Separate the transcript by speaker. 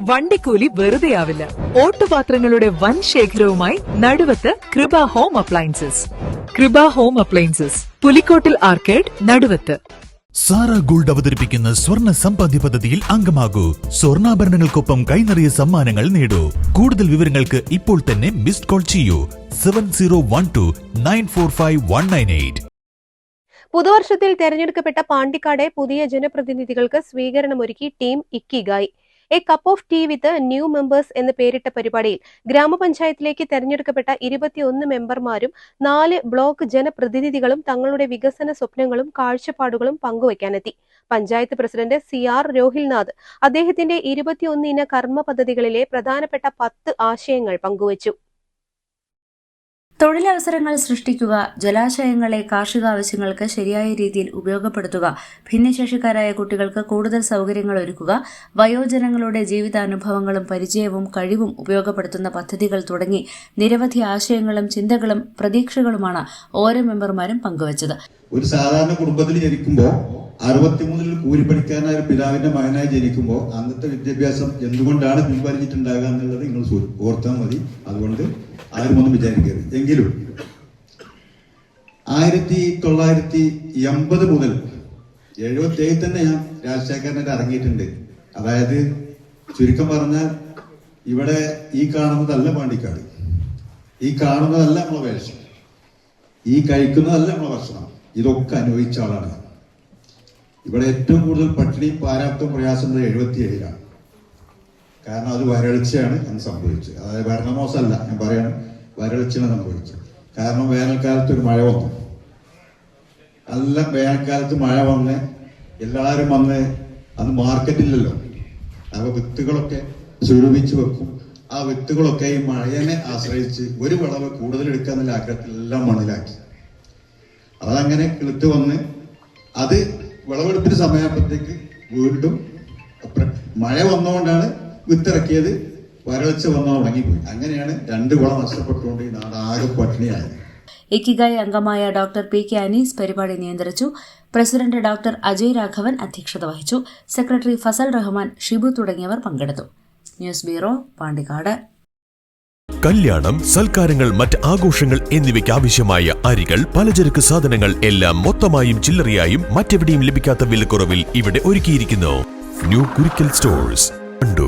Speaker 1: വണ്ടിക്കൂലി വെറുതെയാവില്ല. ഓട്ടുപാത്രങ്ങളുടെ വൻ ശേഖരവുമായി Naduvath Kripa home appliances. Kripa home appliances Pulikkottil arcade Naduvath.
Speaker 2: Sara gold അവതരിപ്പിക്കുന്ന സ്വർണ സമ്പാദ്യ പദ്ധതിയിൽ അംഗമാകൂ. സ്വർണാഭരണങ്ങൾക്കൊപ്പം കൈനിറിയ സമ്മാനങ്ങൾ നേടൂ. കൂടുതൽ വിവരങ്ങൾക്ക് ഇപ്പോൾ തന്നെ മിസ്ഡ് കോൾ ചെയ്യൂ. Seven zero one two nine four five one nine eight.
Speaker 3: പുതുവർഷത്തിൽ തെരഞ്ഞെടുക്കപ്പെട്ട പാണ്ടിക്കാട് പുതിയ ജനപ്രതിനിധികൾക്ക് സ്വീകരണമൊരുക്കി team Ikigai. A cup of tea with new members എന്ന് പേരിട്ട പരിപാടിയിൽ ഗ്രാമപഞ്ചായത്തിലേക്ക് തെരഞ്ഞെടുക്കപ്പെട്ട ഇരുപത്തിയൊന്ന് മെമ്പർമാരും നാല് ബ്ലോക്ക് ജനപ്രതിനിധികളും തങ്ങളുടെ വികസന സ്വപ്നങ്ങളും കാഴ്ചപ്പാടുകളും പങ്കുവയ്ക്കാനെത്തി. Panchayat president C R Rohilnath അദ്ദേഹത്തിന്റെ ഇരുപത്തിയൊന്നിന കർമ്മ പദ്ധതികളിലെ പ്രധാനപ്പെട്ട പത്ത് ആശയങ്ങൾ പങ്കുവച്ചു.
Speaker 4: തൊഴിലവസരങ്ങൾ സൃഷ്ടിക്കുക ജലാശയങ്ങളെ കാർഷിക ആവശ്യങ്ങൾക്ക് ശരിയായ രീതിയിൽ ഉപയോഗപ്പെടുത്തുക ഭിന്നശേഷിക്കാരായ കുട്ടികൾക്ക് കൂടുതൽ സൗകര്യങ്ങൾ ഒരുക്കുക വയോജനങ്ങളുടെ ജീവിതാനുഭവങ്ങളും പരിചയവും കഴിവും ഉപയോഗപ്പെടുത്തുന്ന പദ്ധതികൾ തുടങ്ങി നിരവധി ആശയങ്ങളും ചിന്തകളും പ്രതീക്ഷകളുമാണ് ഓരോ മെമ്പർമാരും പങ്കുവച്ചത്.
Speaker 5: ഒരു സാധാരണ കുടുംബത്തിൽ ജനിക്കുമ്പോൾ അറുപത്തിമൂന്നിൽ കൂലിപ്പണിക്കാരനായ ഒരു പിതാവിന്റെ മകനായി ജനിക്കുമ്പോൾ അന്നത്തെ വിദ്യാഭ്യാസം എന്തുകൊണ്ടാണ് പിൻവലിച്ചിട്ടുണ്ടാകുക എന്നുള്ളത് നിങ്ങൾ ഓർത്താൽ മതി. അതുകൊണ്ട് ആരും ഒന്നും വിചാരിക്കരുത്. എങ്കിലും ആയിരത്തി തൊള്ളായിരത്തി എൺപത് മുതൽ എഴുപത്തി ഏഴിൽ തന്നെ ഞാൻ രാജശേഖരനായിട്ട് ഇറങ്ങിയിട്ടുണ്ട്. അതായത് ചുരുക്കം പറഞ്ഞാൽ ഇവിടെ ഈ കാണുന്നതല്ല പാണ്ടിക്കാട്. ഈ കാണുന്നതല്ല നമ്മളെ വേഷം. ഈ കഴിക്കുന്നതല്ല നമ്മളെ ഭക്ഷണം. ഇതൊക്കെ അനുഭവിച്ച ആളാണ് ഇവിടെ ഏറ്റവും കൂടുതൽ പട്ടിണി പാരാപ്തം പ്രയാസമുള്ളത് എഴുപത്തി ഏഴിലാണ് കാരണം അത് വരൾച്ചയാണ് എന്ന് സംഭവിച്ചത്. അതായത് ഭരണമോസല്ല ഞാൻ പറയാണ് വരൾച്ചയാണ് സംഭവിച്ചത്. കാരണം വേനൽക്കാലത്ത് ഒരു മഴ വന്നു. നല്ല വേനൽക്കാലത്ത് മഴ വന്ന് എല്ലാവരും വന്ന് അന്ന് മാർക്കറ്റില്ലല്ലോ. അപ്പൊ വിത്തുകളൊക്കെ സ്വരൂപിച്ച് വെക്കും. ആ വിത്തുകളൊക്കെ ഈ മഴയെ ആശ്രയിച്ച് ഒരു വിളവ് കൂടുതൽ എടുക്കാന്നുള്ള ആഗ്രഹത്തിൽ എല്ലാം മണ്ണിലാക്കി. അതങ്ങനെ കിളുത്ത് വന്ന് അത് വിളവെടുപ്പിന് സമയമാകുമ്പോഴത്തേക്ക് വീണ്ടും മഴ വന്നുകൊണ്ടാണ് വിത്തിറക്കിയത് വരൾച്ച വന്നാൽ ഉണങ്ങിപ്പോയി. അങ്ങനെയാണ് രണ്ട് കുളം നഷ്ടപ്പെട്ടുകൊണ്ട് ഈ നാട് ആകെ പട്ടിണിയായത്.
Speaker 4: ഇക്കിഗായ് അംഗമായ ഡോക്ടർ പി കെ അനീസ് പരിപാടി നിയന്ത്രിച്ചു. പ്രസിഡന്റ് ഡോക്ടർ അജയ് രാഘവൻ അധ്യക്ഷത വഹിച്ചു. സെക്രട്ടറി ഫസൽ റഹ്മാൻ ഷിബു തുടങ്ങിയവർ പങ്കെടുത്തു. News bureau Pandikkad.
Speaker 6: കല്യാണം സൽക്കാരങ്ങൾ മറ്റ് ആഘോഷങ്ങൾ എന്നിവയ്ക്ക് ആവശ്യമായ അരികൾ പലചരക്ക് സാധനങ്ങൾ എല്ലാം മൊത്തമായും ചില്ലറയായും മറ്റെവിടെയും ലഭിക്കാത്ത വിലക്കുറവിൽ ഇവിടെ ഒരുക്കിയിരിക്കുന്നു. New Kurikkal stores Kandoor